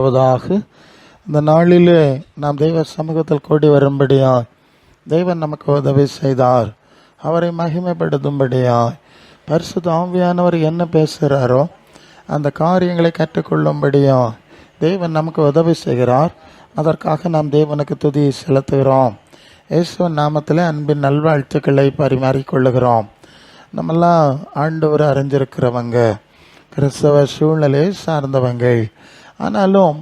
போவதாக இந்த நாளிலே நாம் தெய்வ சமூகத்தில் கூடி வரும்படியாய் தெய்வன் நமக்கு உதவி செய்தார். அவரை மகிமைப்படுத்தும்படியாய் பரிசு ஆவியானவர் என்ன பேசுகிறாரோ அந்த காரியங்களை கற்றுக்கொள்ளும்படியாய் தெய்வன் நமக்கு உதவி செய்கிறார். அதற்காக நாம் தேவனுக்கு துதி செலுத்துகிறோம். இயேசுவன் நாமத்தில் அன்பின் நல்வாழ்த்துக்களை பரிமாறிக்கொள்ளுகிறோம். நம்மெல்லாம் ஆண்டவர் அறிஞ்சிருக்கிறவங்க கிறிஸ்தவ சூழ்நிலையை சார்ந்தவங்க. ஆனாலும்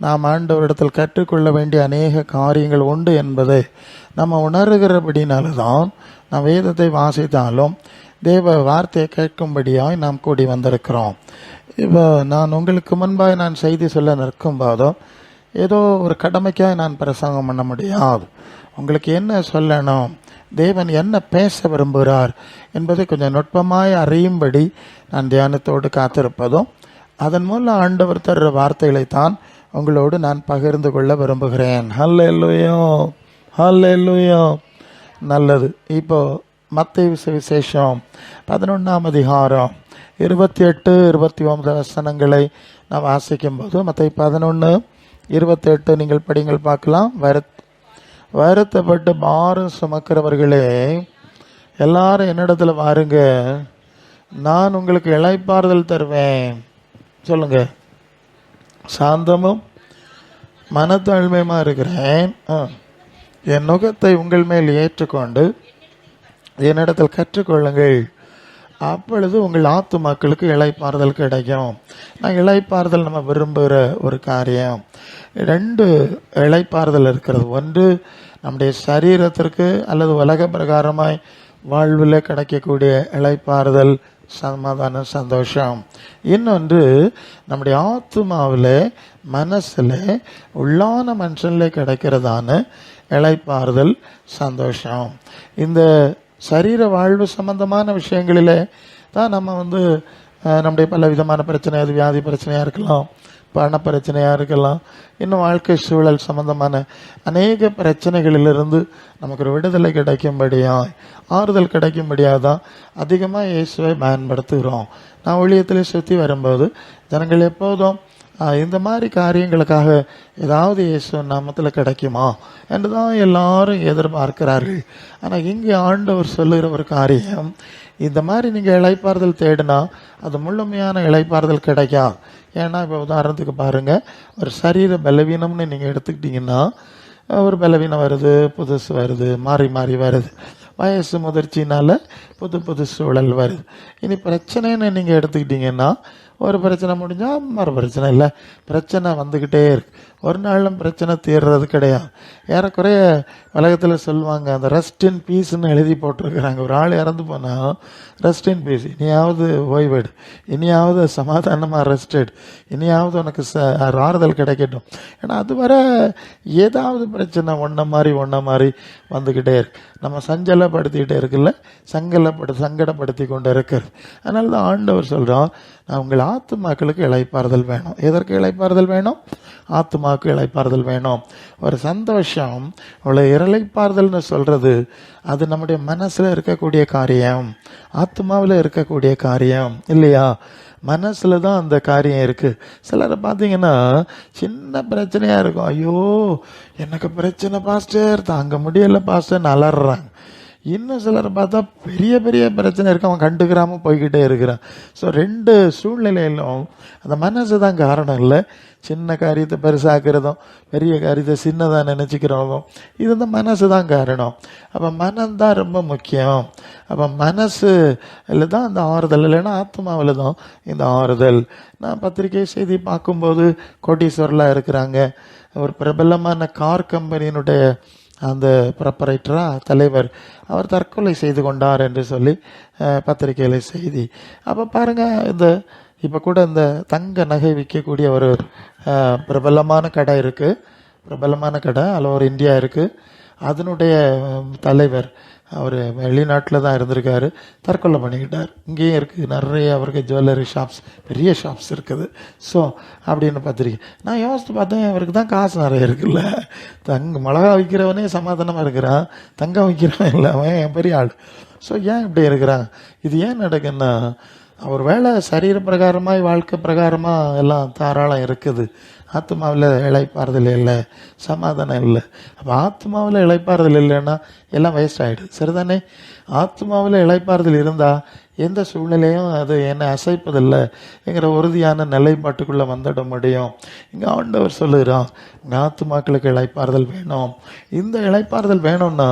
நாம் ஆண்டவரிடத்தில் கற்றுக்கொள்ள வேண்டிய அநேக காரியங்கள் உண்டு என்பதை நம்ம உணர்கிறபடினால தான் நாம் வேதத்தை வாசித்தாலும் தேவ வார்த்தையை கேட்கும்படியாய் நாம் கூடி வந்திருக்கிறோம். இப்போ நான் உங்களுக்கு முன்பாக நான் செய்தி சொல்ல நிற்கும் போதும் ஏதோ ஒரு கடமைக்காக நான் பிரசங்கம் பண்ண முடியாது. உங்களுக்கு என்ன சொல்லணும்? தேவன் என்ன பேச விரும்புகிறார் என்பதை கொஞ்சம் நுட்பமாய் அறியும்படி நான் தியானத்தோடு காத்திருப்பதும் அதன் மூலம் ஆண்டவர் தருகிற வார்த்தைகளைத்தான் உங்களோடு நான் பகிர்ந்து கொள்ள விரும்புகிறேன். ஹல்ல எல்லுயோ ஹல்ல எல்லுயோ நல்லது. இப்போ மத்திய விசேஷம் பதினொன்றாம் அதிகாரம் இருபத்தி எட்டு இருபத்தி ஒன்பது வசனங்களை நான் வாசிக்கும் போது மற்ற பதினொன்று இருபத்தி எட்டு நீங்கள் படிங்கள் பார்க்கலாம். வருத் வருத்தப்பட்டு பாரம் சுமக்கிறவர்களே எல்லாரும் என்னிடத்துல வாருங்க. நான் உங்களுக்கு இழைப்பாறுதல் தருவேன். சொல்லுங்க. சாந்தமும் மனத்தாழ்மையுமா இருக்கிறேன்? என் நுகத்தை உங்கள் மேல் ஏற்றுக்கொண்டு என்னிடத்தில் கற்றுக்கொள்ளுங்கள். அப்பொழுது உங்கள் ஆத்து மக்களுக்கு இலைப்பாறுதல் கிடைக்கும். நான் இலைப்பாறுதல் நம்ம விரும்புகிற ஒரு காரியம். ரெண்டு இலைப்பாறுதல் இருக்கிறது. ஒன்று நம்முடைய சரீரத்திற்கு அல்லது உலக பிரகாரமாய் வாழ்வில் கிடைக்கக்கூடிய இலைப்பாறுதல் சமாதானம் சந்தோஷம். இன்னொன்று நம்முடைய ஆத்மாவில் மனசில் உள்ளான மனுஷனில் கிடைக்கிறதான இழைப்பாறுதல் சந்தோஷம். இந்த சரீர வாழ்வு சம்பந்தமான விஷயங்களிலே தான் நம்ம வந்து நம்முடைய பல விதமான பிரச்சனை அது வியாதி பிரச்சனையாக இருக்கலாம் பண பிரச்சனையாக இருக்கலாம் இன்னும் வாழ்க்கை சூழல் சம்பந்தமான அநேக பிரச்சனைகளிலிருந்து நமக்கு ஒரு விடுதலை கிடைக்கும்படியாய் ஆறுதல் கிடைக்கும்படியாக தான் அதிகமாக இயேசுவை பயன்படுத்துகிறோம். நான் ஊழியத்தில் சுற்றி வரும்போது ஜனங்கள் எப்போதும் இந்த மாதிரி காரியங்களுக்காக ஏதாவது இயேசு நாமத்தில் கிடைக்குமா? என்று தான் எல்லாரும் எதிர்பார்க்கிறார்கள். ஆனால் இங்கே ஆண்டவர் சொல்லுகிற ஒரு காரியம் இந்த மாதிரி நீங்கள் இழைப்பார்தல் தேடினா அது முழுமையான இழைப்பார்தல் கிடைக்காது ஏன்னா இப்போ உதாரணத்துக்கு பாருங்கள் ஒரு சரீர பலவீனம்னு நீங்கள் எடுத்துக்கிட்டிங்கன்னா ஒரு பலவீனம் வருது புதுசு வருது மாறி மாறி வருது. வயசு முதிர்ச்சினால புது புது சூழல் வருது. இனி பிரச்சனைன்னு நீங்கள் எடுத்துக்கிட்டிங்கன்னா ஒரு பிரச்சனை முடிஞ்சால் மறு பிரச்சனை இல்லை. பிரச்சனை வந்துக்கிட்டே இருக்கு. ஒரு நாளும் பிரச்சனை தீர்றது கிடையாது. ஏறக்குறைய உலகத்தில் சொல்லுவாங்க அந்த ரெஸ்ட் இன் பீஸ்ன்னு எழுதி போட்டிருக்கிறாங்க. ஒரு ஆள் இறந்து போனால் ரெஸ்ட் இன் பீஸ் இனியாவது ஓய்வெடு இனியாவது சமாதானமாக ரெஸ்ட் எடு. இனியாவது உனக்கு ச ஆறுதல் கிடைக்கட்டும். ஏன்னா அதுவரை ஏதாவது பிரச்சனை ஒன்றை மாதிரி ஒன்றை மாதிரி வந்துக்கிட்டே இருக்கு. நம்ம சஞ்சலப்படுத்திக்கிட்டே இருக்குல்ல? சங்கலப்படு சங்கடப்படுத்தி கொண்டு இருக்கிறது. அதனால தான் ஆண்டவர் சொல்கிறோம் நான் உங்கள் ஆத்துமாக்களுக்கு இழைப்பாறுதல் வேணும். எதற்கு இழைப்பாறுதல் வேணும்? ஆத்துமாவுக்கு இளைப்பாறுதல் வேணும். ஒரு சந்தோஷம் அவ்வளோ இளைப்பாறுதல்னு சொல்கிறது அது நம்முடைய மனசில் இருக்கக்கூடிய காரியம் ஆத்மாவில் இருக்கக்கூடிய காரியம் இல்லையா? மனசில் தான் அந்த காரியம் இருக்கு. சிலரை பார்த்தீங்கன்னா சின்ன பிரச்சனையா இருக்கும். ஐயோ எனக்கு பிரச்சனை பாஸ்டர் தாங்க முடியல பாஸ்டர்னு அலறாங்க இன்னும் சிலர் பார்த்தா பெரிய பெரிய பிரச்சனை இருக்கு. அவன் கண்டுக்கிறாமல் போய்கிட்டே இருக்கிறான். ஸோ ரெண்டு சூழ்நிலையிலும் அந்த மனசு தான் காரணம் இல்லை. சின்ன காரியத்தை பெருசாக்குறதும் பெரிய காரியத்தை சின்னதாக நினச்சிக்கிறதும் இது வந்து மனசு தான் காரணம். அப்போ மனம்தான் ரொம்ப முக்கியம். அப்போ மனசில் தான் அந்த ஆறுதல் இல்லைன்னா ஆத்மாவில் தான் இந்த ஆறுதல். நான் பத்திரிகை செய்தி பார்க்கும்போது கோட்டீஸ்வரலாக இருக்கிறாங்க. ஒரு பிரபலமான கார் கம்பெனியினுடைய அந்த ப்ரப்பரேட்டரா தலைவர். அவர் தற்கொலை செய்து கொண்டார் என்று சொல்லி பத்திரிகையில் செய்தி. அப்போ பாருங்க இந்த இப்போ கூட இந்த தங்க நகை விற்கக்கூடிய ஒரு பிரபலமான கடை இருக்குது பிரபலமான கடை அதில் ஒரு இந்தியா இருக்குது அதனுடைய தலைவர் அவர் வெளிநாட்டில் தான் இருந்திருக்காரு. தற்கொலை பண்ணிக்கிட்டார். இங்கேயும் இருக்குது நிறைய அவருக்கு ஜுவல்லரி ஷாப்ஸ் பெரிய ஷாப்ஸ் இருக்குது. ஸோ அப்படின்னு பார்த்துருக்கேன். நான் யோசித்து பார்த்தேன் அவருக்கு தான் காசு நிறைய இருக்குல்ல. தங்க மிளகா விற்கிறவனே சமாதானமாக இருக்கிறான். தங்கம் விற்கிறவன் இல்லை அவன் என் பெரிய ஆள். ஸோ ஏன் இப்படி இருக்கிறான்? இது ஏன் நடக்குன்னா அவர் வேலை சரீர பிரகாரமாய் வாழ்க்கை பிரகாரமாக எல்லாம் தாராளம் இருக்குது. ஆத்மாவில் இழைப்பாறுதல் இல்லை சமாதானம் இல்லை. அப்போ ஆத்மாவில் இழைப்பாறுதல் இல்லைன்னா எல்லாம் வேஸ்ட் ஆகிடுது சரிதானே? ஆத்மாவில் இழைப்பாறுதல் இருந்தால் எந்த சூழ்நிலையும் அது என்னை அசைப்பதில்லை எங்கிற உறுதியான நிலைப்பாட்டுக்குள்ளே வந்துட முடியும். இங்கே ஆண்டவர் சொல்லுகிறான் உங்கள் ஆத்துமாக்களுக்கு இழைப்பாறுதல் வேணும். இந்த இழைப்பாறுதல் வேணும்னா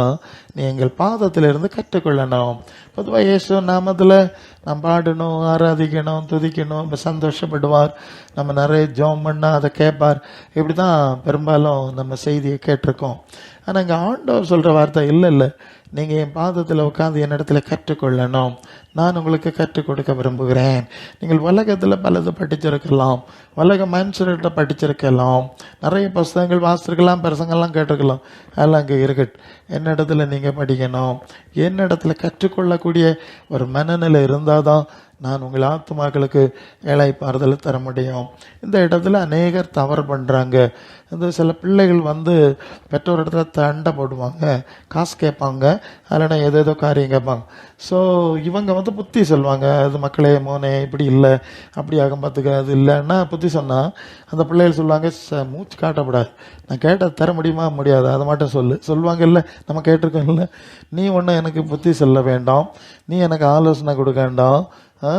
நீ எங்கள் பாதத்திலிருந்து கற்றுக்கொள்ளணும். பொதுவாக இயேசு நாமத்தில் நாம் பாடணும் ஆராதிக்கணும் துதிக்கணும் சந்தோஷப்படுவார். நம்ம நிறைய ஜோம் பண்ணால் அதை கேட்பார். இப்படி தான் பெரும்பாலும் நம்ம செய்தியை கேட்டிருக்கோம். ஆனால் இங்கே ஆண்டவர் சொல்கிற வார்த்தை இல்லை இல்லை. நீங்கள் என் பாதத்தில் உட்காந்து என்னிடத்துல கற்றுக்கொள்ளணும். நான் உங்களுக்கு கற்றுக் கொடுக்க விரும்புகிறேன். நீங்கள் உலகத்தில் பலது படிச்சிருக்கலாம். உலக மனுஷர்கிட்ட படிச்சிருக்கலாம். நிறைய புஸ்தகங்கள் வாசிருக்கலாம் பிரசங்கெல்லாம் கேட்டிருக்கலாம். அதெல்லாம் அங்கே இருக்கட்டும் என்னிடத்துல நீங்கள் படிக்கணும்? என்னிடத்துல கற்றுக்கொள்ளக்கூடிய ஒரு மனநிலை இருந்தால் தான் நான் உங்கள் ஆத்மாக்களுக்கு இழைப்பாறுதல் தர முடியும். இந்த இடத்துல அநேகர் தவறு பண்ணுறாங்க இந்த சில பிள்ளைகள் வந்து பெற்றோர் இடத்துல தண்டை போடுவாங்க. காசு கேட்பாங்க. அதில் ஏதோ ஏதோ காரியம் கேட்பாங்க ஸோ இவங்க வந்து புத்தி சொல்லுவாங்க அது மக்களே மோனே இப்படி இல்லை. அப்படி ஆகும் பார்த்துக்க அது இல்லைன்னா புத்தி சொன்னால் அந்த பிள்ளைகள் சொல்லுவாங்க "ச, மூச்சு காட்டக்கூடாது நான் கேட்டால் தர முடியுமா? முடியாது. அதை மட்டும் சொல்லு. சொல்லுவாங்க இல்லை நம்ம கேட்டிருக்கோம்ல நீ ஒன்றும் எனக்கு புத்தி சொல்ல வேண்டாம். நீ எனக்கு ஆலோசனை கொடுக்க வேண்டாம். ஆ?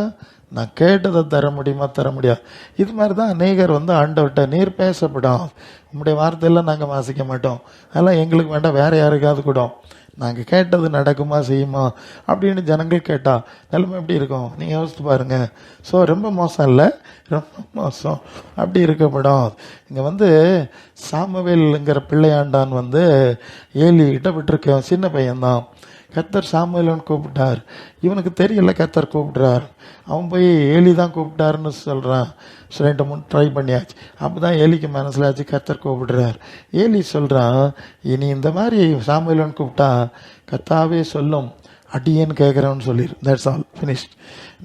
நான் கேட்டதை தர முடியுமா? தர முடியாது. இது மாதிரி தான் அநேகர் வந்து ஆண்டவர்கிட்ட நீர் பேசப்படும். உங்களுடைய வார்த்தையெல்லாம் நாங்கள் வாசிக்க மாட்டோம். அதெல்லாம் எங்களுக்கு வேண்டாம். வேறு யாருக்காவது கூடும். நாங்கள் கேட்டது நடக்குமா செய்யுமா அப்படின்னு ஜனங்கள் கேட்டா நிலைமை எப்படி இருக்கும்? நீங்கள் யோசித்து பாருங்க. ஸோ ரொம்ப மோசம் இல்லை. ரொம்ப மோசம். அப்படி இருக்கப்படும் இங்கே வந்து சாமவேலுங்கிற பிள்ளையாண்டான் வந்து ஏலி கிட்ட விட்டுருக்கேன். சின்ன பையன்தான். கத்தர் சாமுவேலன் கூப்பிட்டார். இவனுக்கு தெரியல கத்தர் கூப்பிட்றார். அவன் போய் ஏலி தான் கூப்பிட்டாருன்னு சொல்கிறான் ரெண்டு முன் ட்ரை பண்ணியாச்சு. அப்போ தான் ஏலிக்கு மனசில் ஆச்சு கர்த்தர் கூப்பிடுறார். ஏலி சொல்கிறான் இனி இந்த மாதிரி சாமுவேலன் கூப்பிட்டா கத்தாவே சொல்லும். அடியேன்னு கேட்குறேன்னு சொல்லிடு. தட்ஸ் ஆல் ஃபினிஷ்ட்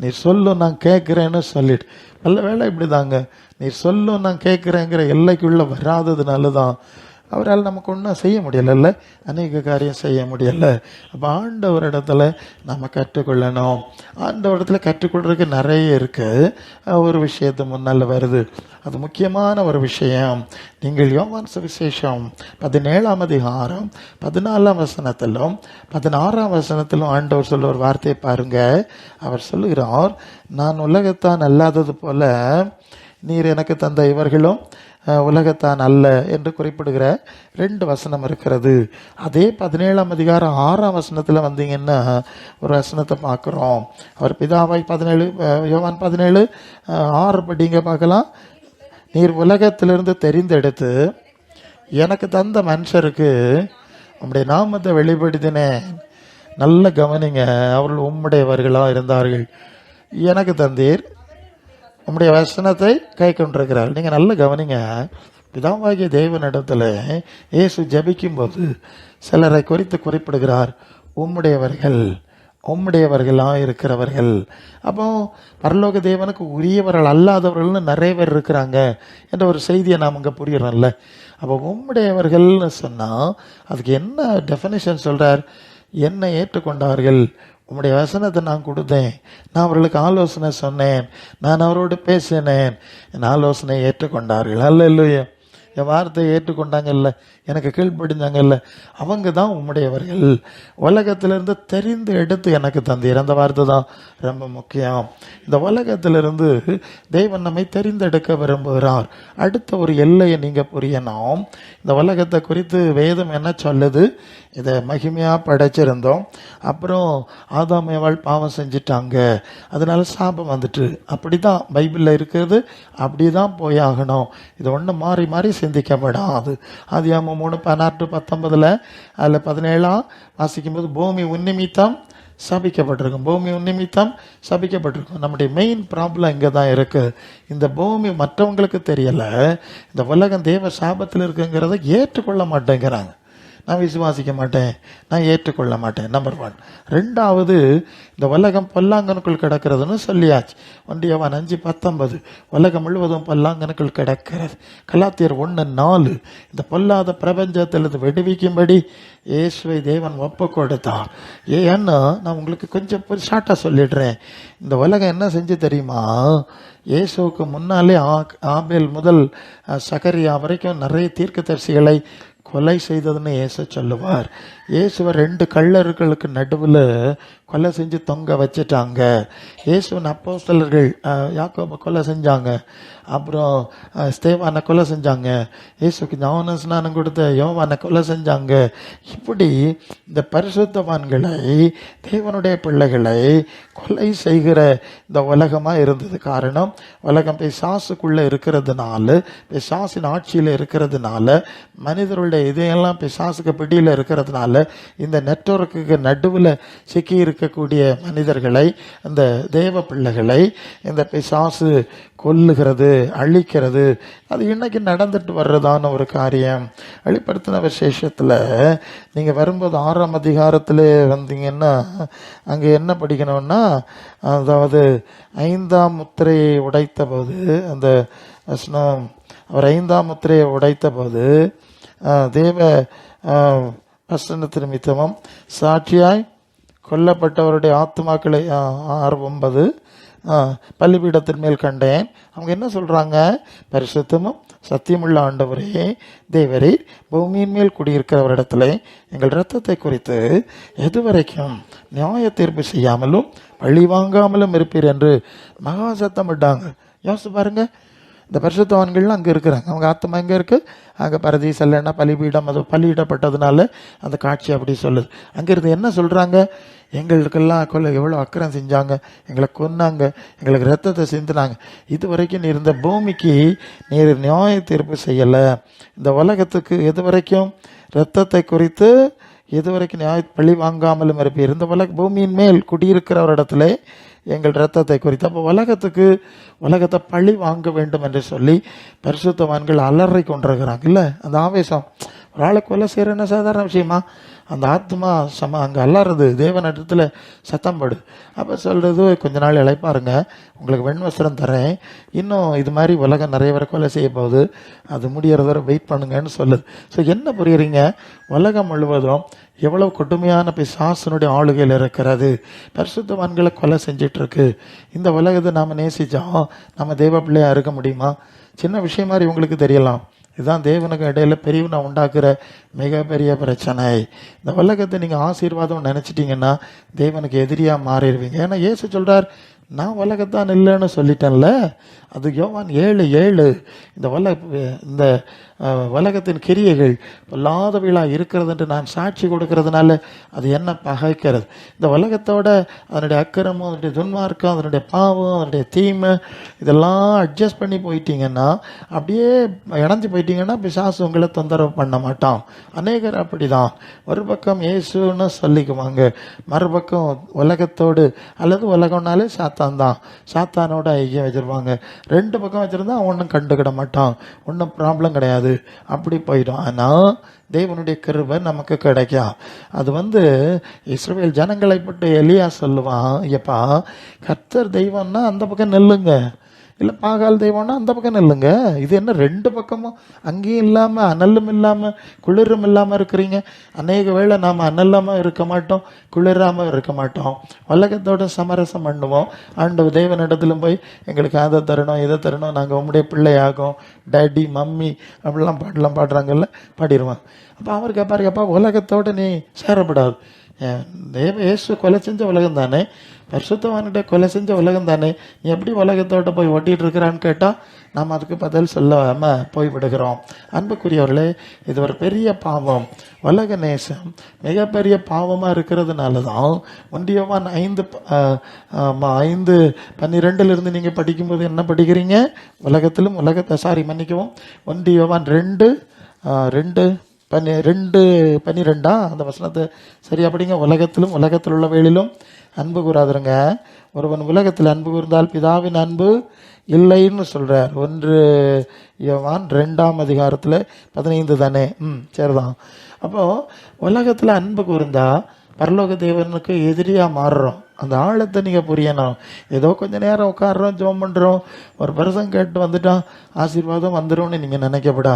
நீ சொல்லும் நான் கேட்குறேன்னு சொல்லிடு. நல்ல வேலை இப்படி தாங்க நீ சொல்லும் நான் கேட்குறேங்கிற எல்லைக்குள்ளே வராததுனால தான் அவரால் நமக்கு ஒன்றும் செய்ய முடியலைல்ல. அநேக காரியம் செய்ய முடியல. அப்போ ஆண்டவர் இடத்துல நம்ம கற்றுக்கொள்ளணும். ஆண்டவர் இடத்துல கற்றுக்கொள்றதுக்கு நிறைய இருக்குது ஒரு விஷயத்து முன்னால் வருது. அது முக்கியமான ஒரு விஷயம். நீங்கள் யோவான் சுவிசேஷம் பதினேழாம் அதிகாரம் பதினாலாம் வசனத்திலும் பதினாறாம் வசனத்திலும் ஆண்டவர் சொல்ல ஒரு வார்த்தையை பாருங்க. அவர் சொல்லுகிறார் நான் உலகத்தான் அல்லாதது போல நீர் எனக்கு தந்த இவர்களும் உலகத்தான் அல்ல என்று குறிப்பிடுகிற ரெண்டு வசனம் இருக்கிறது. அதே பதினேழாம் அதிகாரம் ஆறாம் வசனத்தில் வந்தீங்கன்னா ஒரு வசனத்தை பார்க்குறோம். அவர் பிதாவாய் பதினேழு யோவான் பதினேழு ஆறு படிங்க பார்க்கலாம். நீர் உலகத்திலிருந்து தெரிந்தெடுத்து எனக்கு தந்த மனுஷருக்கு உம்முடைய நாமத்தை வெளிப்படுத்தினேன். நல்ல கவனிங்க அவர்கள் உம்முடையவர்களாக இருந்தார்கள். எனக்கு தந்தீர் உம்முடைய வசனத்தை கை கொண்டிருக்கிறார் நீங்கள் நல்ல கவனிங்க. பிதாவாகிய தேவனிடத்தில் இயேசு ஜெபிக்கும்போது சிலரை குறித்து குறிப்பிடுகிறார். உம்முடையவர்கள் உம்முடையவர்களாக இருக்கிறவர்கள். அப்போ பரலோக தேவனுக்கு உரியவர்கள் அல்லாதவர்கள்னு நிறைய பேர் இருக்கிறாங்க என்ற ஒரு செய்தியை நாம் இங்கே புரியுறோம்ல. அப்போ உம்முடையவர்கள்னு சொன்னால் அதுக்கு என்ன டெஃபனேஷன் சொல்கிறார் என்னை ஏற்றுக்கொண்டார்கள் உம்முடைய வசனத்தை நான் கொடுத்தேன். நான் அவர்களுக்கு ஆலோசனை சொன்னேன். நான் அவரோடு பேசினேன். என் ஆலோசனை ஏற்றுக்கொண்டார்கள். அல்ல இல்லையா என் வார்த்தையை ஏற்றுக்கொண்டாங்கல்ல. எனக்கு கீழ்ப்படிஞ்சாங்கல்ல அவங்க தான் உம்முடையவர்கள். உலகத்திலிருந்து தெரிந்து எடுத்து எனக்கு தந்தீர் அந்த வார்த்தை தான் ரொம்ப முக்கியம். இந்த உலகத்திலிருந்து தெய்வன் நம்மை தெரிந்தெடுக்க விரும்புகிறார். அடுத்த ஒரு எல்லையை நீங்கள் புரியணும். இந்த உலகத்தை குறித்து வேதம் என்ன சொல்லுது? இதை மகிமையாக படைச்சிருந்தோம். அப்புறம் ஆதாமேவாள் பாவம் செஞ்சிட்டாங்க. அதனால் சாபம் வந்துட்டு. அப்படி தான் பைபிளில் இருக்கிறது. அப்படி தான் போயாகணும் இது ஒன்று மாறி மாறி சிந்திக்கப்படாது. ஆதியாம மூணு பதினாறு பத்தொன்பதில் அதில் பதினேழாம் வாசிக்கும்போது பூமி உன்னிமித்தம் சபிக்கப்பட்டிருக்கும். பூமி உன்னிமித்தம் சபிக்கப்பட்டிருக்கும். நம்முடைய மெயின் ப்ராப்ளம் இங்கே தான் இருக்குது இந்த பூமி மற்றவங்களுக்கு தெரியலை. இந்த உலகம் தேவ சாபத்தில் இருக்குங்கிறத ஏற்றுக்கொள்ள மாட்டேங்கிறாங்க. நான் விசுவாசிக்க மாட்டேன். நான் ஏற்றுக்கொள்ள மாட்டேன். நம்பர் ஒன் ரெண்டாவது இந்த உலகம் பல்லாங்கனுக்குள் கிடக்கிறதுன்னு சொல்லியாச்சு. ஒன்றியவன் அஞ்சு பத்தொன்பது. உலகம் முழுவதும் பல்லாங்கனுக்குள் கிடக்கிறது. கலாத்தியர் ஒன்று நாலு. இந்த பொல்லாத பிரபஞ்சத்திலிருந்து விடுவிக்கும்படி இயேசுவை தேவன் ஒப்பு கொடுத்தார். ஏன்னா நான் உங்களுக்கு கொஞ்சம் ஷார்ட்டாக சொல்லிடுறேன். இந்த உலகம் என்ன செஞ்சு தெரியுமா? இயேசுவுக்கு முன்னாலே ஆ- ஆபேல் முதல் சகரியா வரைக்கும் நிறைய தீர்க்கதரிசிகளை கொலை செய்ததுன்னு ஏச சொல்லுவார். இயேசுவை ரெண்டு கள்ளர்களுக்கு நடுவில் கொலை செஞ்சு தொங்க வச்சுட்டாங்க. இயேசுவின் அப்போஸ்தலர்கள் அஹ், யாக்கோபை கொலை செஞ்சாங்க. அப்புறம் அஹ், ஸ்தேவானை கொலை செஞ்சாங்க. இயேசுக்கு ஞான ஸ்நானம் கொடுத்த யோவானை கொலை செஞ்சாங்க. இப்படி இந்த பரிசுத்தவான்களை தேவனுடைய பிள்ளைகளை கொலை செய்கிற இந்த உலகமாக இருந்தது காரணம் உலகம் பிசாசுக்குள்ளே இருக்கிறதுனால பிசாசின் ஆட்சியில் இருக்கிறதுனால மனிதருடைய இதையெல்லாம் பிசாசுக்கு பிடியில் இருக்கிறதுனால இந்த நெட்வொர்க்குக்கு நடுவில் சிக்கி இருக்கக்கூடிய மனிதர்களை அந்த தேவ பிள்ளைகளை இந்த பிசாசு கொல்லுகிறது அழிக்கிறது அது இன்றைக்கி நடந்துட்டு வர்றதான ஒரு காரியம். வெளிப்படுத்தின விசேஷத்தில் நீங்கள் வரும்போது ஆறாம் அதிகாரத்தில் வந்தீங்கன்னா அங்கே என்ன படிக்கணும்னா அதாவது ஐந்தாம் முத்திரையை உடைத்த போது அந்த வசனம் அவர் ஐந்தாம் முத்திரையை உடைத்த போது தேவ ஆஹ், வசனத்து நிமித்தமும் சாட்சியாய் கொல்லப்பட்டவருடைய ஆத்மாக்களை ஆஹ், ஆறு ஒன்பது ஆஹ், மேல் கண்டேன். அவங்க என்ன சொல்கிறாங்க பரிசுத்தமும் சத்தியமுள்ள ஆண்டவரே தேவரே பூமியின் மேல் குடியிருக்கிறவரிடத்துல எங்கள் இரத்தத்தை குறித்து எதுவரைக்கும் நியாய தீர்ப்பு செய்யாமலும் பழி வாங்காமலும் இருப்பீர் என்று மகா சத்தமிட்டாங்க. யோசிச்சு பாருங்கள் இந்த பரிசுத்தவான்கள்லாம் அங்கே இருக்கிறாங்க. அவங்க ஆத்மா எங்கே இருக்குது அங்கே பரதீஸ் இல்லைன்னா பலிபீடம் அது பலியிடப்பட்டதுனால அந்த காட்சி அப்படி சொல்லுது. அங்கிருந்து என்ன சொல்கிறாங்க எங்களுக்கெல்லாம் கொள்ள எவ்வளோ அக்கறம் செஞ்சாங்க. எங்களை கொன்னாங்க. எங்களுக்கு ரத்தத்தை சிந்தினாங்க. இது வரைக்கும் நீ இருந்த பூமிக்கு நீர் நியாய தீர்ப்பு செய்யலை. இந்த உலகத்துக்கு எது வரைக்கும் ரத்தத்தை குறித்து எது வரைக்கும் நியாய பழி வாங்காமலும் இருப்பீர். இந்த உலக பூமியின் மேல் குடியிருக்கிறவரிடத்துல எங்கள் ரத்தத்தை குறித்து. அப்போ உலகத்துக்கு உலகத்தை பழி வாங்க வேண்டும் என்று சொல்லி பரிசுத்தவான்கள் அலறி கொண்டிருக்கிறாங்க. இல்லை அந்த ஆவேசம். ஒரு ஆளை கொலை செய்கிறேன்னா சாதாரண விஷயமா? அந்த ஆத்மா சம அங்கே அல்லாருது தேவன் இடத்துல சத்தம் படு. அப்போ சொல்கிறது கொஞ்ச நாள் இழைப்பாருங்க உங்களுக்கு வெண் வஸ்திரம் தரேன். இன்னும் இது மாதிரி உலகம் நிறைய பேரை கொலை செய்ய போகுது. அது முடியறது வெயிட் பண்ணுங்கன்னு சொல்லுது. ஸோ என்ன புரியுறீங்க? உலகம் முழுவதும் எவ்வளவு கொடுமையான பிசாசனுடைய ஆளுகையில் இருக்கிறது. பரிசுத்தவான்களை கொலை செஞ்சிட்டு இருக்கு இந்த உலகத்தை நாம் நேசிச்சா நம்ம தேவ பிள்ளையா இருக்க முடியுமா? சின்ன விஷயம் மாதிரி இவங்களுக்கு தெரியலாம். இதுதான் தேவனுக்கு இடையில பெரியவனை உண்டாக்குற மிகப்பெரிய பிரச்சனை. இந்த உலகத்தை நீங்கள் ஆசீர்வாதம் நினச்சிட்டிங்கன்னா தேவனுக்கு எதிரியாக மாறிடுவீங்க. ஏன்னா ஏசு சொல்கிறார் நான் உலகத்தான் இல்லைன்னு சொல்லிட்டேன்ல. அது யோவான் ஏழு ஏழு. இந்த உலக இந்த உலகத்தின் கிரியைகள் பொல்லாதவைகளாக இருக்கிறது என்று நான் சாட்சி கொடுக்கறதுனால அது என்ன பகைக்கிறது? இந்த உலகத்தோட அதனுடைய அக்கிரமம் அதனுடைய துன்மார்க்கம் அதனுடைய பாவம் அதனுடைய தீமை இதெல்லாம் அட்ஜஸ்ட் பண்ணி போயிட்டீங்கன்னா அப்படியே இணைஞ்சு போயிட்டீங்கன்னா பிசாசு உங்களை தொந்தரவு பண்ண மாட்டான். அநேகர் அப்படிதான். ஒரு பக்கம் இயேசுன்னு சொல்லிக்குவாங்க. மறுபக்கம் உலகத்தோடு அல்லது உலகம்னாலே சாத்தான் தான் சாத்தானோட ஐக்கியம் வச்சுருப்பாங்க. ரெண்டு பக்கம் வச்சுருந்தா ஒன்றும் கண்டுக்கிட மாட்டான். ஒன்றும் ப்ராப்ளம் கிடையாது. அப்படி போயிடும். ஆனால் தேவனுடைய கிருபை நமக்கு கிடைக்கும். அது வந்து இஸ்ரேல் ஜனங்களை பட்டு எலியா சொல்லுவான். ஐயப்பா கர்த்தர் தெய்வம்னா அந்த பக்கம் நெல்லுங்க. இல்லை. பாகால் தெய்வம்னா அந்த பக்கம் இல்லைங்க. இது என்ன ரெண்டு பக்கமும்? அங்கேயும் இல்லாமல் அனலும் இல்லாமல் குளிரும் இல்லாமல் இருக்கிறீங்க. அநேக வேளை நாம் அனல்லாமல் இருக்க மாட்டோம் குளிராமல் இருக்க மாட்டோம். உலகத்தோட சமரசம் பண்ணுவோம். ஆண்டு இடத்துல போய் எங்களுக்கு அதை தரணும் இதை தரணும். நாங்கள் உம்முடைய பிள்ளையாகும். டேடி மம்மி அப்படிலாம் பாட்டெலாம் பாடுறாங்கல்ல பாடிடுவான் அப்போ அவர் கேட்பாரு அப்பா உலகத்தோட நீ சேரப்படாது. தேவ இயேசு கொலை செஞ்ச உலகம் தானே பரிசுத்தவான்கிட்ட கொலை செஞ்ச உலகம் தானே நீ எப்படி உலகத்தோட போய் ஓட்டிகிட்டு இருக்கிறான்னு கேட்டால் நாம் அதுக்கு பதில் சொல்லாமல் போய் விடுகிறோம் அன்புக்குரியவர்களே இது ஒரு பெரிய பாவம் உலக நேசம் மிகப்பெரிய பாவமாக இருக்கிறதுனால தான் ஒன்றியவான் ஐந்து ப- ஐந்து பன்னிரெண்டுலேருந்து நீங்கள் படிக்கும்போது என்ன படிக்கிறீங்க உலகத்திலும் உலகத்தை சாரி மன்னிக்கவும் ஒன்றியவான் ரெண்டு ரெண்டு பனி ரெண்டு பனிரெண்டா அந்த வசனத்தை சரி அப்படிங்க உலகத்திலும் உலகத்தில் உள்ளவைகளிலும் அன்பு கூறாதுருங்க. ஒருவன் உலகத்தில் அன்பு கூர்ந்தால் பிதாவின் அன்பு இல்லைன்னு சொல்கிறார் ஒன்று யோவான் ரெண்டாம் அதிகாரத்தில் பதினைந்து தானே? ம் சரிதான். அப்போது உலகத்தில் அன்பு கூர்ந்தா பரலோக தேவனுக்கு எதிரியாக மாறுறோம். அந்த ஆழத்தை நீங்கள் புரியணும். ஏதோ கொஞ்ச நேரம் உட்காடுறோம் ஜோம் பண்ணுறோம் ஒரு பர்சன் கேட்டு வந்துட்டோம் ஆசீர்வாதம் வந்துரும்னு நீங்கள் நினைக்கப்படா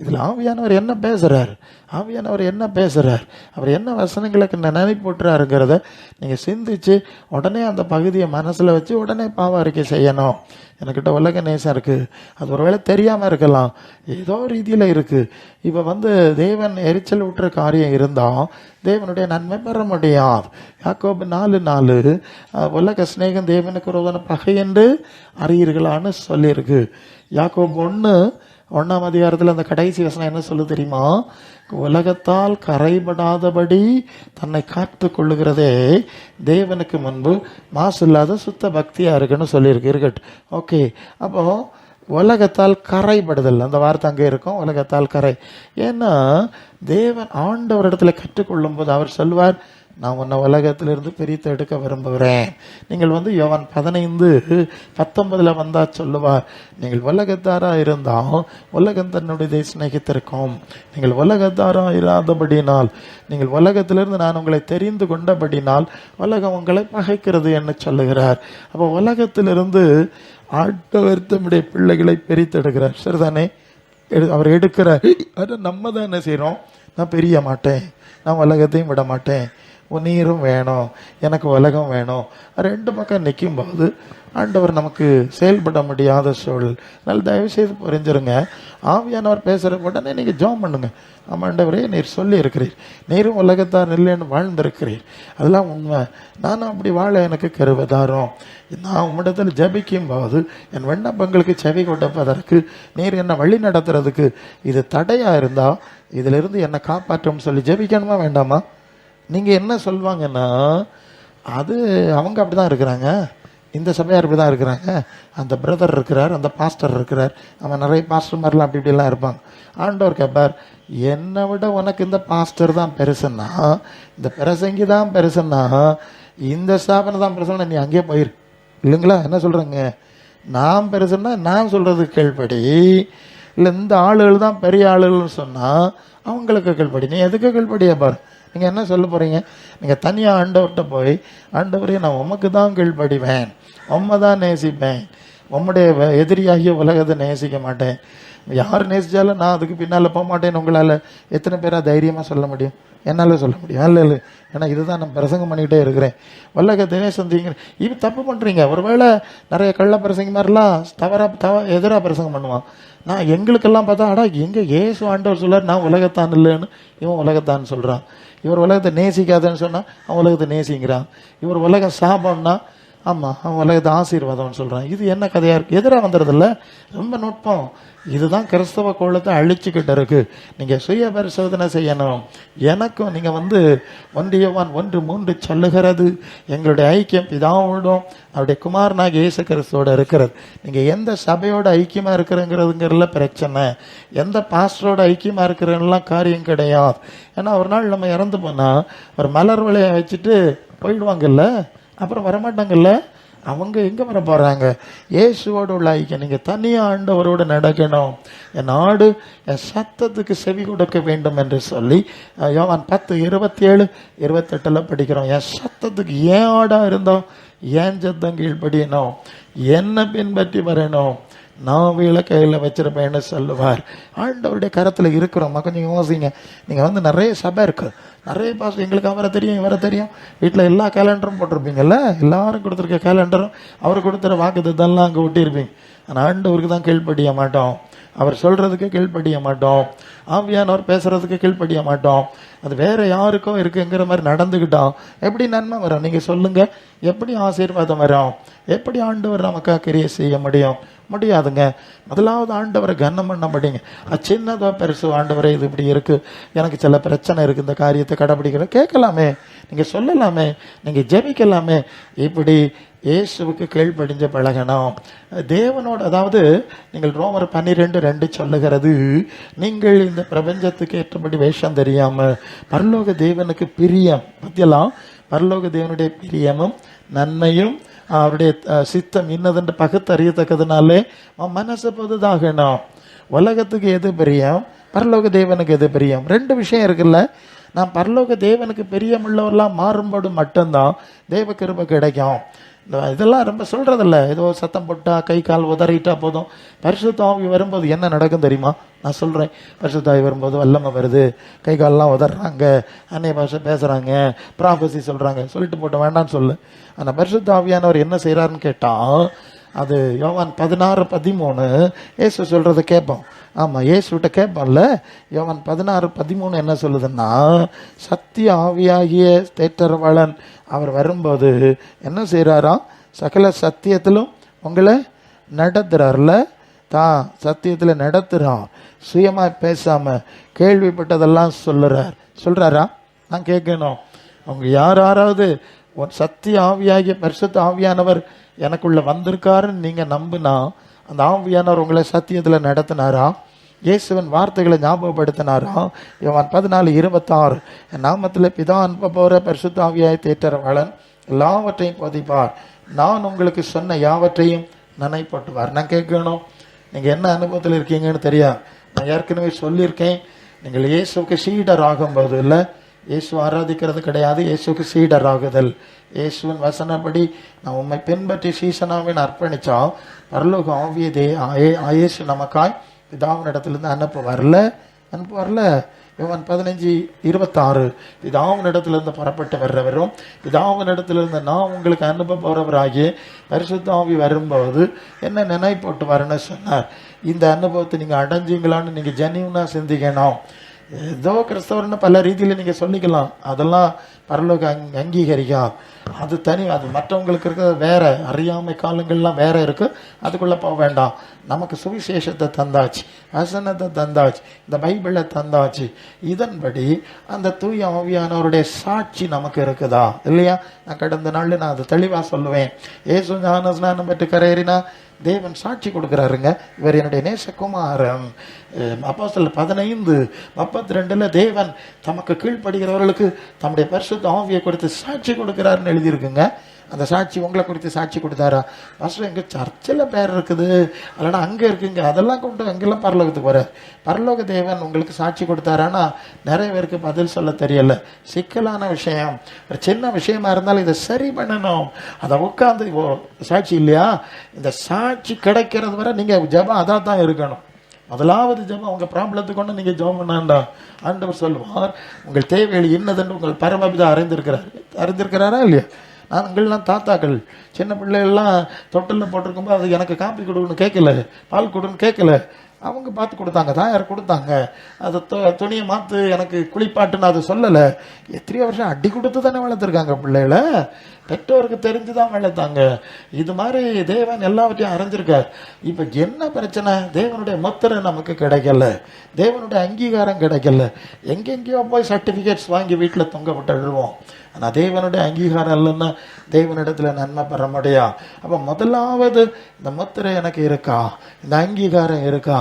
இதில் ஆவியானவர் என்ன பேசுகிறார் ஆவியானவர் என்ன பேசுகிறார் அவர் என்ன வசனங்களுக்கு நினைப்பூட்டுறாருங்கிறத நீங்கள் சிந்திச்சு உடனே அந்த பகுதியை மனசில் வச்சு உடனே பாவ அறிக்கை செய்யணும். எனக்கிட்ட உலக நேசம் இருக்குது அது ஒருவேளை தெரியாமல் இருக்கலாம். ஏதோ ரீதியில் இருக்குது இப்போ வந்து தேவன் எரிச்சல் விட்டுற காரியம் இருந்தால் தேவனுடைய நன்மை பெற முடியும். யாக்கோபு நாலு நாலு உலக சிநேகம் தேவனுக்கு ஒரு பகை என்று அறியீர்களான்னு சொல்லியிருக்கு. யாக்கோபு ஒன்று ஒன்றாம் அதிகாரத்தில் அந்த கடைசி வசனம் என்ன சொல்லு தெரியுமா? உலகத்தால் கரைபடாதபடி தன்னை காத்து கொள்ளுகிறதே. தேவனுக்கு முன்பு மாசு இல்லாத சுத்த பக்தியாக இருக்குன்னு சொல்லியிருக்கு. இருக்கட்டும். ஓகே. அப்போது உலகத்தால் கரைபடுதல். அந்த வார்த்தை அங்கே இருக்கும். உலகத்தால் கரை. ஏன்னா தேவன் ஆண்டவரிடத்துல கற்றுக்கொள்ளும் போது அவர் சொல்வார் நான் உன்னை உலகத்திலிருந்து பிரித்து எடுக்க விரும்புகிறேன். நீங்கள் வந்து யோவான் பதினைந்து பத்தொன்பதில் வந்தால் சொல்லுவார் நீங்கள் உலகத்தாராக இருந்தால் உலகம் தன்னுடைய சிநேகித்திருக்கும். நீங்கள் உலகத்தாராக இராதபடினால் நீங்கள் உலகத்திலிருந்து நான் உங்களை தெரிந்து கொண்டபடினால் உலகம் உங்களை பகைக்கிறது என்று சொல்லுகிறார். அப்போ உலகத்திலிருந்து ஆட்டவர்த்தமுடைய பிள்ளைகளை பிரித்தெடுக்கிறார் சரிதானே? எடு- அவர் எடுக்கிறார். அதை நம்ம தான் என்ன செய்கிறோம் நான் பிரிய மாட்டேன். நான் உலகத்தையும் விட மாட்டேன். நீரும் வேணும். எனக்கு உலகம் வேணும். ரெண்டு பக்கம் நிற்கும் போது ஆண்டவர் நமக்கு செயல்பட முடியாத சூழல். அதனால் தயவுசெய்து புரிஞ்சிருங்க. ஆவியானவர் பேசுகிற உடனே நீங்கள் ஜோம் பண்ணுங்க. ஆமாம் ஆண்டவரே நீர் சொல்லி இருக்கிறீர் நீரும் உலகத்தார் இல்லைன்னு வாழ்ந்திருக்கிறீர். அதெல்லாம் உண்மை. நானும் அப்படி வாழ எனக்கு கருவதாரம். நான் உம்மிடத்தில் ஜபிக்கும் போது என் விண்ணப்பங்களுக்கு செவி கொடுப்பதற்கு நீர் என்னை வழி நடத்துறதுக்கு இது தடையாக இருந்தால் இதிலிருந்து என்னை காப்பாற்றும் சொல்லி ஜெபிக்கணுமா வேண்டாமா? நீங்கள் என்ன சொல்வாங்கன்னா அது அவங்க அப்படிதான் இருக்கிறாங்க. இந்த சபையார் இப்படி தான் இருக்கிறாங்க. அந்த பிரதர் இருக்கிறார் அந்த பாஸ்டர் இருக்கிறார். அவன் நிறைய பாஸ்டர் மாதிரிலாம் அப்படி இப்படிலாம் இருப்பாங்க. ஆண்டவர் கேட்பார் என்னை விட உனக்கு இந்த பாஸ்டர் தான் பெருசுன்னா இந்த பிரசங்கி தான் பெருசுன்னா இந்த ஸ்தாபனை தான் பெருசுன்னா நீ அங்கேயே போயிரு. இல்லைங்களா? என்ன சொல்கிறேங்க நான் பெருசுன்னா நான் சொல்கிறது கேள்படி இல்லை இந்த ஆளுகள் தான் பெரிய ஆளுகள்னு சொன்னால் அவங்களுக்கு கேள்படி நீ எதுக்கு கேள்படியா பாரு. நீங்கள் என்ன சொல்ல போகிறீங்க நீங்கள் தனியாக ஆண்டவர்கிட்ட போய் ஆண்டவரே நான் உமக்கு தான் கீழ்ப்படிவேன். உம்மை தான் நேசிப்பேன். உம்முடைய எதிரியாகிய உலகத்தை நேசிக்க மாட்டேன். யார் நேசிச்சாலும் நான் அதுக்கு பின்னால் போக மாட்டேன்னு உங்களால் எத்தனை பேராக தைரியமாக சொல்ல முடியும்? என்னால் சொல்ல முடியும்? இல்லை இல்லை. ஏன்னா இதுதான் நான் பிரசங்கம் பண்ணிக்கிட்டே இருக்கிறேன். வல்லக தினேசந்திங்க இது தப்பு பண்ணுறீங்க ஒருவேளை நிறைய கள்ள பிரசங்க மாதிரிலாம் தவறாக தவ எதிராக பிரசங்கம் பண்ணுவான். நான் எங்களுக்கெல்லாம் பார்த்தா அடா எங்கே ஏசு ஆண்டவர் சொல்லார் நான் உலகத்தான் இல்லைன்னு இவன் உலகத்தான் சொல்கிறான் இவர் உலகத்தை நேசிக்காதன்னு சொன்னால் அவன் உலகத்தை நேசிங்கிறான் இவர் உலகம் சாபம்னா ஆமாம் அவன் உலகத்தை ஆசீர்வாதம்னு சொல்கிறான் இது என்ன கதையாக இருக்குது எதிராக வந்துடுறதில்ல ரொம்ப நுட்பம். இதுதான் கிறிஸ்தவ கோலத்தை அழிச்சுக்கிட்டு இருக்கு. நீங்கள் சுய பரிசோதனை செய்யணும். எனக்கும் நீங்கள் வந்து ஒன்றியவான் ஒன்று மூன்று சொல்லுகிறது. எங்களுடைய ஐக்கியம் பிதாவோடும் அவருடைய குமாரனாக இயேசு கிறிஸ்துவோட இருக்கிறது. நீங்கள் எந்த சபையோட ஐக்கியமாக இருக்கிறங்கிறதுங்கிறதுல பிரச்சனை. எந்த பாஸ்டரோட ஐக்கியமாக இருக்கிறதுலாம் காரியம் கிடையாது. ஏன்னா ஒரு நாள் நம்ம இறந்து போனால் ஒரு மலர் வளைய வச்சுட்டு போயிடுவாங்கல்ல? அப்புறம் வரமாட்டாங்கல்ல? அவங்க எங்கே வர போகிறாங்க இயேசுவோட உள்ள ஐக்கியம். நீங்க ஆண்டவரோடு நடக்கணும். என் நாடு என் சத்தத்துக்கு செவி கொடுக்க வேண்டும் என்று சொல்லி யோவான் பத்து இருபத்தி ஏழு படிக்கிறோம். என் சத்தத்துக்கு ஏன் ஆடாக இருந்தோம்? ஏன் சத்தம் கீழ்படியணும் என்ன பின்பற்றி வரணும்? நான் வீழ கையில் வச்சிருப்பேன்னு சொல்லுவார்? ஆண்டவருடைய கரத்தில் இருக்கிறோம்மா கொஞ்சம் யோசிங்க. நீங்கள் வந்து நிறைய சபை இருக்குது நிறைய பாஸ் எங்களுக்கு அவரை தெரியும் இவரை தெரியும். வீட்டில் எல்லா கேலண்டரும் போட்டிருப்பீங்கல்ல? எல்லாரும் கொடுத்துருக்க கேலண்டரும் அவர் கொடுத்துற வாக்குதெல்லாம் அங்கே ஒட்டியிருப்பீங்க. ஆனால் ஆண்டவருக்கு தான் கீழ்ப்படிய மாட்டோம். அவர் சொல்கிறதுக்கு கீழ்ப்படிய மாட்டோம். ஆவியானவர் பேசுகிறதுக்கு கீழ்ப்படிய மாட்டோம். அது வேற யாருக்கும் இருக்குங்கிற மாதிரி நடந்துக்கிட்டோம் எப்படி நன்மை வரும்? நீங்க சொல்லுங்க. எப்படி ஆசீர்வாதம் வரும்? எப்படி ஆண்டவர் நமக்காக கிரியை செய்ய முடியும்? முடியாதுங்க. முதலாவது ஆண்டவரை கனம் பண்ண முடியுங்க. அது சின்னதோ பெருசு ஆண்டவரை இது இப்படி இருக்கு. எனக்கு சில பிரச்சனை இருக்கு. இந்த காரியத்தை கடைபிடிக்கிற கேட்கலாமே. நீங்க சொல்லலாமே. நீங்க ஜெபிக்கலாமே. இப்படி இயேசுவுக்கு கீழ்ப்படிஞ்ச பழகணும். தேவனோட அதாவது நீங்கள் ரோமர் பன்னிரெண்டு ரெண்டு சொல்லுகிறது நீங்கள் இந்த பிரபஞ்சத்துக்கு ஏற்றபடி வேஷம் தெரியாமல் பரலோக தேவனுக்கு பிரியம். பத்தியெல்லாம் பரலோக தேவனுடைய பிரியமும் நன்மையும் அவருடைய சித்தம் இன்னதென்று பகுத்தறியத்தக்கதுனாலே அவன் மனசு பொதுதாகணும். உலகத்துக்கு எது பிரியம்? பரலோக தேவனுக்கு எது பிரியம்? ரெண்டு விஷயம் இருக்குல்ல. நான் பரலோக தேவனுக்கு பிரியமுள்ளவரெல்லாம் மாறும்போது மட்டும்தான் தேவ கிருபை கிடைக்கும். இந்த இதெல்லாம் ரொம்ப சொல்கிறதில்ல ஏதோ சத்தம் போட்டால் கை கால் உதறிட்டா போதும். பரிசுத்தாவி வரும்போது என்ன நடக்கும் தெரியுமா? நான் சொல்கிறேன் பரிசுத்தாவி வரும்போது வல்லமை வருது. கை கால்லாம் உதறாங்க அன்னைய பாஷை பேசுகிறாங்க ப்ராஃபஸி சொல்கிறாங்க சொல்லிட்டு போட்ட வேண்டாம்னு சொல்லு. ஆனால் பரிசுத்தாவியானவர் என்ன செய்கிறாருன்னு கேட்டால் அது யோவான் பதினாறு பதிமூணு. இயேசு சொல்கிறத கேட்போம். ஆமாம் இயேசுகிட்ட கேட்போம்ல. யோவான் பதினாறு பதிமூணு என்ன சொல்லுதுன்னா சத்திய ஆவியாகிய தேற்றரவாளன் அவர் வரும்போது என்ன செய்கிறாராம் சகல சத்தியத்திலும் உங்களை நடத்துகிறார்ல தான் சத்தியத்தில் நடத்துகிறான் சுயமாக பேசாமல் கேள்விப்பட்டதெல்லாம் சொல்லுறார். சொல்கிறாரா நான் கேட்கணும். அவங்க யார் யாராவது சத்திய ஆவியாகிய பரிசுத்த ஆவியானவர் எனக்குள்ள வந்திருக்காருன்னு நீங்கள் நம்புனா அந்த ஆவியானவர் உங்களை சத்தியத்தில் நடத்தினாரா? இயேசுவின் வார்த்தைகளை ஞாபகப்படுத்தினாரா? இவன் பதினாலு இருபத்தாறு. என் நாமத்தில் பிதா அனுப்ப போகிற பரிசுத்த ஆவியாய் தேற்றரவாளன் எல்லாவற்றையும் போதிப்பார். நான் உங்களுக்கு சொன்ன யாவற்றையும் நினைப்பட்டுவார். நான் கேட்கணும். நீங்கள் என்ன அனுபவத்தில் இருக்கீங்கன்னு தெரியாது. நான் ஏற்கனவே சொல்லியிருக்கேன். நீங்கள் இயேசுக்கு சீடர் ஆகும்போது இல்லை இயேசு ஆராதிக்கிறது கிடையாது இயேசுக்கு சீடர் ஆகுதல் இயேசுவின் வசனப்படி நான் உண்மை பின்பற்றி சீசனாவின் அர்ப்பணிச்சா பரலோக ஆவியதே ஆயே- இயேசு நமக்காய் பிதாவின் இடத்துலேருந்து அனுப்ப அனுப்புவார்ல இவன் பதினஞ்சு இருபத்தாறு. பிதாவின் இடத்துலேருந்து புறப்பட்டு வர்றவரும் பிதாவின் இடத்துலேருந்து நான் உங்களுக்கு அனுப்ப போகிறவராகி பரிசுத்தாவி வரும்போது என்ன நினைப்போட்டு வரணும்னு சொன்னார். இந்த அனுபவத்தை நீங்கள் அடைஞ்சீங்களான்னு நீங்கள் ஜென்யூனாக சிந்திக்கணும். ஏதோ கிறிஸ்தவர்னு பல ரீதியில் நீங்கள் சொல்லிக்கலாம். அதெல்லாம் பரலோக அங் அங்கீகரிக்கா அது தனி அது மற்றவங்களுக்கு இருக்கிறது வேற. அறியாமை காலங்கள்லாம் வேற இருக்கு. அதுக்குள்ளே போக வேண்டாம். நமக்கு சுவிசேஷத்தை தந்தாச்சு. வசனத்தை தந்தாச்சு. இந்த பைபிளை தந்தாச்சு. இதன்படி அந்த தூய ஆவியானவருடைய சாட்சி நமக்கு இருக்குதா? இல்லையா? நான் கடந்த நாள் நான் அதை தெளிவாக சொல்லுவேன். ஏசு ஞான ஸ்நானம் பெற்று கரையறினா தேவன் சாட்சி கொடுக்குறாருங்க. இவர் என்னுடைய நேசகுமாரன். அப்போ சில பதினைந்து முப்பத்தி ரெண்டில் தேவன் தமக்கு கீழ்ப்படுகிறவர்களுக்கு தம்முடைய பரிசுத்த ஆவியை கொடுத்து சாட்சி கொடுக்குறாருன்னு எழுதியிருக்குங்க. அந்த சாட்சி உங்களை குறித்து சாட்சி கொடுத்தாரா? மாஸ்டர் எங்க சர்ச்சில் பேர் இருக்குது. இல்லைன்னா அங்கே இருக்குங்க. அதெல்லாம் கொண்டு அங்கெல்லாம் பரலோகத்துக்கு வர பரலோக தேவன் உங்களுக்கு சாட்சி கொடுத்தாரானா நிறைய பேருக்கு பதில் சொல்ல தெரியல. சிக்கலான விஷயம். ஒரு சின்ன விஷயமா இருந்தாலும் இதை சரி பண்ணணும். அதை உட்காந்து ஓ சாட்சி இல்லையா? இந்த சாட்சி கிடைக்கிறது வரை நீங்கள் ஜெபம் அதாக தான் இருக்கணும். முதலாவது ஜெபம் உங்கள் ப்ராப்ளத்துக்கு கொண்டு நீங்கள் ஜெபம் பண்ணாண்டா? ஆண்டவர் சொல்லுவார் உங்கள் தேவைகள் என்னதுன்னு உங்கள் பரமபிதா அறிந்திருக்கிறார். அறிந்திருக்கிறாரா இல்லையா? நாங்கள்லாம் தாத்தாக்கள் சின்ன பிள்ளைகள்லாம் தொட்டிலில் போட்டிருக்கும்போது அது எனக்கு காப்பி கொடுன்னு கேட்கல பால் கொடுன்னு கேட்கல. அவங்க பார்த்து கொடுத்தாங்க தான் யார் கொடுத்தாங்க. அதை து- துணியை மாற்று எனக்கு குளிப்பாட்டுன்னு அது சொல்லலை. எத்தனையோ வருஷம் அடி கொடுத்து தானே வளர்த்துருக்காங்க பிள்ளைகள. பெற்றோருக்கு தெரிஞ்சு தான் வளர்த்தாங்க. இது மாதிரி தேவன் எல்லாவற்றையும் அறிஞ்சிருக்கார். இப்போ என்ன பிரச்சனை? தேவனுடைய முத்திரை நமக்கு கிடைக்கல. தேவனுடைய அங்கீகாரம் கிடைக்கல. எங்கெங்கேயோ போய் சர்டிஃபிகேட்ஸ் வாங்கி வீட்டில் தொங்க விட்டுடுவோம் ஆனால் தேவனுடைய அங்கீகாரம் இல்லைன்னா தேவனிடத்தில் நன்மை பெற முடியும் அப்போ முதலாவது இந்த முத்திரை எனக்கு இருக்கா? இந்த அங்கீகாரம் இருக்கா?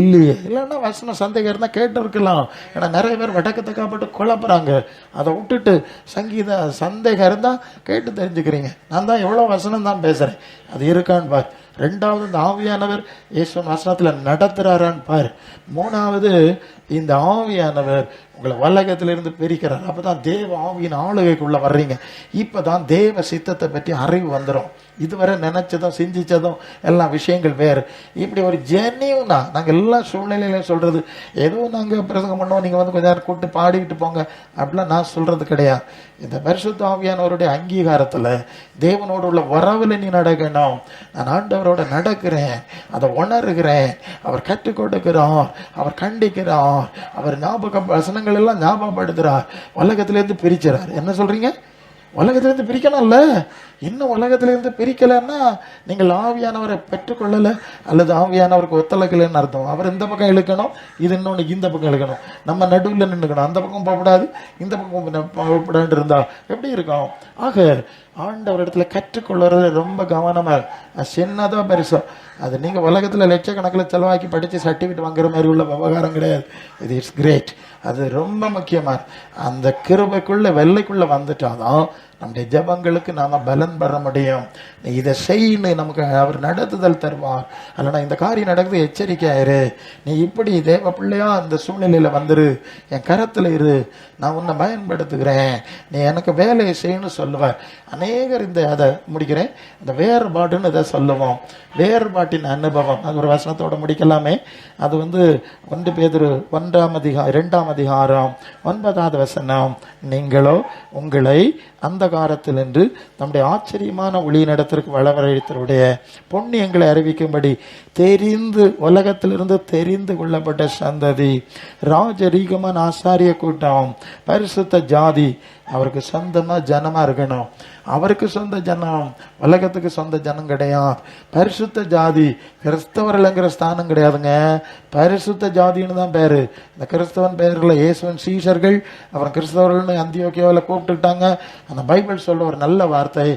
இல்லையே. இல்லைன்னா வசனம் சந்தேகம் இருந்தால் கேட்டு இருக்கலாம் ஏன்னா நிறைய பேர் வடக்கத்தை காப்பட்டு குழப்புறாங்க. அதை விட்டுட்டு சங்கீத சந்தேகம் இருந்தால் கேட்டு தெரிஞ்சுக்கிறீங்க. நான் தான் எவ்வளோ வசனம் தான் பேசுகிறேன் அது இருக்கான்னு பார். ரெண்டாவது இந்த ஆவியானவர் இயேசுவன் வசனத்தில் நடத்துகிறாரான்னு பார். மூணாவது இந்த ஆவியானவர் உங்களை வல்லகத்திலிருந்து பிரிக்கிறார். அப்போ தான் தேவ ஆவியின் ஆளுகைக்குள்ளே வர்றீங்க. இப்போ தான் தேவ சித்தத்தை பற்றி அறிவு வந்துடும் இதுவரை நினச்சதும் சிந்திச்சதும் எல்லா விஷயங்கள் வேறு. இப்படி ஒரு ஜென்யூனா நாங்கள் எல்லா சூழ்நிலையிலையும் சொல்கிறது ஏதோ நாங்கள் பிரசங்கம் பண்ணுவோம் நீங்கள் வந்து கொஞ்ச நேரம் கூப்பிட்டு பாடிக்கிட்டு போங்க அப்படிலாம் நான் சொல்கிறது கிடையாது. இந்த பரிசுத்த ஆவியானவருடைய அங்கீகாரத்தில் தேவனோடு உள்ள உறவில் நீ நடக்கணும். நான் ஆண்டவரோட நடக்கிறேன் அதை உணர்கிறேன் அவர் கற்றுக் கொடுக்கிறோம் அவர் கண்டிக்கிறார். அவர் ஞாபக வசனங்கள் எல்லாம் ஞாபகப்படுத்துகிறார். உலகத்திலேருந்து பிரிச்சுறார் என்ன சொல்றீங்க? உலகத்திலேருந்து பிரிக்கணும்ல. இன்னும் உலகத்திலேருந்து பிரிக்கலைன்னா நீங்கள் ஆவியானவரை பெற்றுக்கொள்ளலை அல்லது ஆவியானவருக்கு ஒத்துழைக்கலைன்னு அர்த்தம். அவர் இந்த பக்கம் இழுக்கணும் இது இன்னொன்று இந்த பக்கம் இழுக்கணும். நம்ம நடுவில் நின்றுக்கணும் அந்த பக்கம் போகக்கூடாது இந்த பக்கம் போகப்படாது இருந்தா எப்படி இருக்கும்? ஆக ஆண்டவர் இடத்துல கற்றுக்கொள்வது ரொம்ப கவனமாக சின்னதோ பெருசோ. அது நீங்கள் உலகத்தில் லட்சக்கணக்கில் செலவாக்கி படித்து சர்டிஃபிகேட் வாங்குற மாதிரி உள்ள விவகாரம் கிடையாது. இது இட்ஸ் கிரேட் அது ரொம்ப முக்கியமாக அந்த கிருபைக்குள்ளே வெள்ளைக்குள்ளே வந்துட்டாதான் நம்முடைய ஜெபங்களுக்கு நாம் பலன் பெற முடியும். நீ இதை செய்யு நமக்கு அவர் நடத்துதல் தருவார். அல்லனா இந்த காரியம் நடக்குது எச்சரிக்கையாயிரு நீ இப்படி தேவ பிள்ளையா அந்த சூழ்நிலையில் வந்துரு. என் கரத்தில் இரு. நான் உன்னை பயன்படுத்துகிறேன். நீ எனக்கு வேலையை செய்யணும்னு சொல்லுவார். அநேகர் இந்த அதை முடிக்கிறேன். இந்த வேறுபாடுன்னு இதை சொல்லுவோம். வேறுபாட்டின் அனுபவம். அது ஒரு வசனத்தோட முடிக்கலாமே. அது வந்து ஒன்று பேதுரு ஒன்றாம் அதிகாரம் இரண்டாம் அதிகாரம் ஒன்பதாவது வசனம். நீங்களோ உங்களை அந்த அந்தகாரத்தில் நின்று நம்முடைய ஆச்சரியமான ஒளி நடத்திற்கு வளவழைத்தருடைய பொன்னியங்களை அறிவிக்கும்படி தெரிந்து உலகத்திலிருந்து தெரிந்து கொள்ளப்பட்ட சந்ததி ராஜரீகமான ஆசாரிய கூட்டம் பரிசுத்த ஜாதி அவருக்கு சொந்தமாக ஜனமாக இருக்கணும். அவருக்கு சொந்த ஜனம். உலகத்துக்கு சொந்த ஜனம் கிடையாது. பரிசுத்த ஜாதி கிறிஸ்தவர்கள்ங்கிற ஸ்தானம் கிடையாதுங்க. பரிசுத்த ஜாதின்னு தான் பேர். இந்த கிறிஸ்தவன் பேரில் இயேசுவன் சீஷர்கள் அப்புறம் கிறிஸ்தவர்கள்னு அந்தியோக்கியாவில் கூப்பிட்டுட்டாங்க அந்த பைபிள் சொல்ல ஒரு நல்ல வார்த்தை.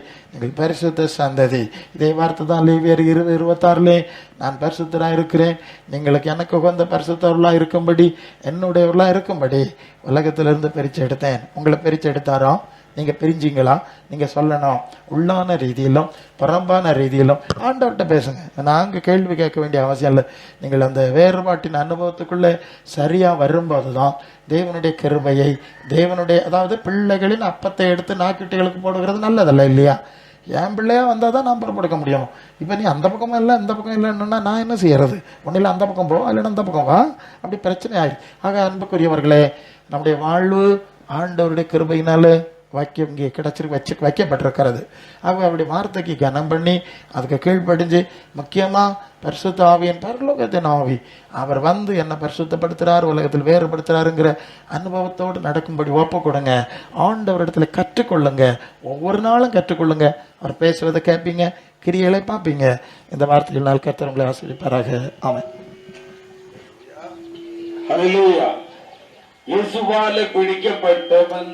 பரிசுத்த சந்ததி. இதே வார்த்தை தான் லேவியர் இருபது இருபத்தாறுலே நான் பரிசுத்தராக இருக்கிறேன். நீங்களுக்கு எனக்கு உகந்த பரிசுத்தவர்களாக இருக்கும்படி என்னுடையவர்களாக இருக்கும்படி உலகத்திலிருந்து பிரித்து எடுத்தேன். உங்களை பிரித்து எடுத்தாரோ? நீங்கள் பிரிஞ்சீங்களா? நீங்கள் சொல்லணும். உள்ளான ரீதியிலும் புறம்பான ரீதியிலும் ஆண்டவர்கிட்ட பேசுங்க. நாங்கள் கேள்வி கேட்க வேண்டிய அவசியம் இல்லை. நீங்கள் அந்த வேறுபாட்டின் அனுபவத்துக்குள்ளே சரியாக வரும்போது தான் தேவனுடைய கிருபையை தேவனுடைய அதாவது பிள்ளைகளின் அப்பத்தை எடுத்து நாக்கிட்டுகளுக்கு போடுகிறது நல்லதல்ல இல்லையா? என் பிள்ளையாக வந்தால் தான் நான் பொறுப்பெடுக்க முடியும். இப்போ நீ அந்த பக்கமும் இல்லை இந்த பக்கம் இல்லைன்னா நான் என்ன செய்யறது? ஒன்றில் அந்த பக்கம் போ இல்லைன்னா அந்த பக்கம் வா. அப்படி பிரச்சனை ஆகி ஆக அன்புக்குரியவர்களே நம்முடைய வாழ்வு ஆண்டவருடைய கிருபையினால வாக்கியம் இங்கே கிடைச்சிருக்கு வச்சு வைக்கப்பட்டிருக்கிறது. அவங்க அப்படி வார்த்தைக்கு கனம் பண்ணி அதுக்கு கீழ்ப்படிஞ்சு முக்கியமாக பரிசுத்த ஆவியின் பரலோகத்தின் ஆவி. அவர் வந்து என்னை பரிசுத்தப்படுத்துகிறார் உலகத்தில் வேறுபடுத்துகிறாருங்கிற அனுபவத்தோடு நடக்கும்படி ஒப்பு கொடுங்க. ஆண்டவரிடத்துல கற்றுக்கொள்ளுங்க. ஒவ்வொரு நாளும் கற்றுக்கொள்ளுங்க. அவர் பேசுவதை கேட்பீங்க கிரியலை பார்ப்பீங்க. இந்த வார்த்தைகள் நாள் கர்த்தர் உங்களை ஆசிரியப்பாராக அவன் இயேசுவால பிடிக்கப்பட்டவன்.